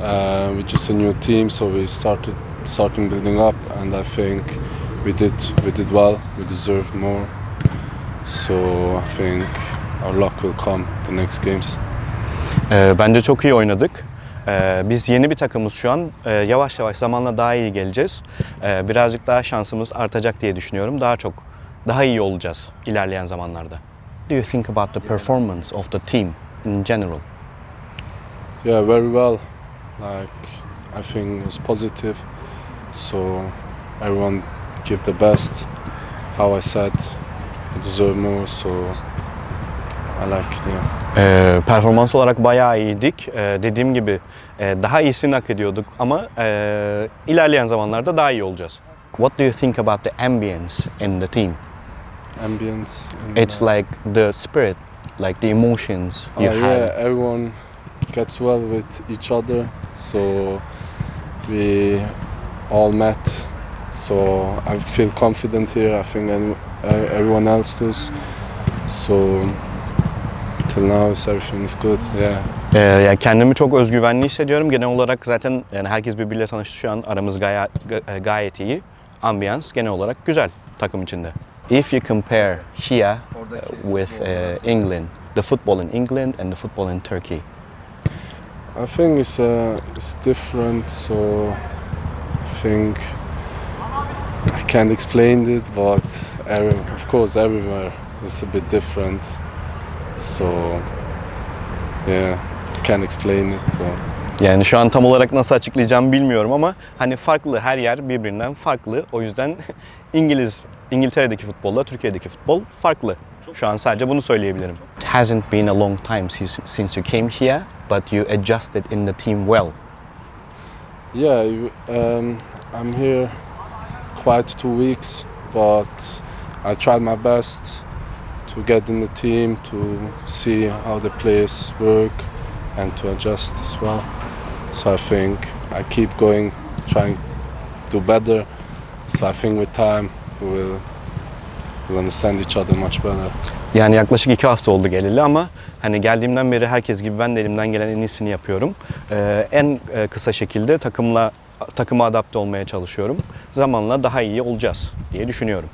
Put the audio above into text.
Uh, we're just a new team, so we started starting building up, and I think we did we did well. We deserve more, so I think our luck will come the next games. Ee, bence çok iyi oynadık. Ee, biz yeni bir takımız şu an. Ee, yavaş yavaş zamanla daha iyi geleceğiz. Ee, birazcık daha şansımız artacak diye düşünüyorum. Daha çok, daha iyi olacağız ilerleyen zamanlarda. Do you think about the performance of the team in general? Yeah, very well. Like I think it was positive, so everyone give the best. How I said, we deserve more, so I like it. Yeah. Ee, performans olarak bayağı iyiydik. Ee, dediğim gibi e, daha iyisini hak ediyorduk ama e, ilerleyen zamanlarda daha iyi olacağız. What do you think about the ambience in the team? Ambience. and, It's uh, like the spirit, like the emotions Uh, you yeah, everyone gets well with each other, so we all met. So I feel confident here. I think any, uh, everyone else does. So till now, everything is good. Yeah. Ee, yani kendimi çok özgüvenli hissediyorum. Genel olarak zaten yani herkes birbiriyle tanıştı şu an. Aramız gaya, ga- e, gayet iyi. Ambiyans genel olarak güzel takım içinde. If you compare here uh, with uh, England, the football in England and the football in Turkey. I think it's uh, it's different. So I think I can't explain it, but every, of course everywhere is a bit different. So yeah, I can't explain it. So Yani şu an tam olarak nasıl açıklayacağımı bilmiyorum ama hani farklı her yer birbirinden farklı. O yüzden İngiliz İngiltere'deki futbolla Türkiye'deki futbol farklı. Şu an sadece bunu söyleyebilirim. It hasn't been a long time since, since you came here, but you adjusted in the team well. yeah, you- um, I'm here quite two weeks, but I tried my best to get in the team to see how the players work and to adjust as well. So I think I keep going, trying to do better. So I think with time we will we'll understand each other much better. Yani yaklaşık iki hafta oldu geleli ama hani geldiğimden beri herkes gibi ben de elimden gelen en iyisini yapıyorum. Ee, en e, kısa şekilde takımla takıma adapte olmaya çalışıyorum. Zamanla daha iyi olacağız diye düşünüyorum.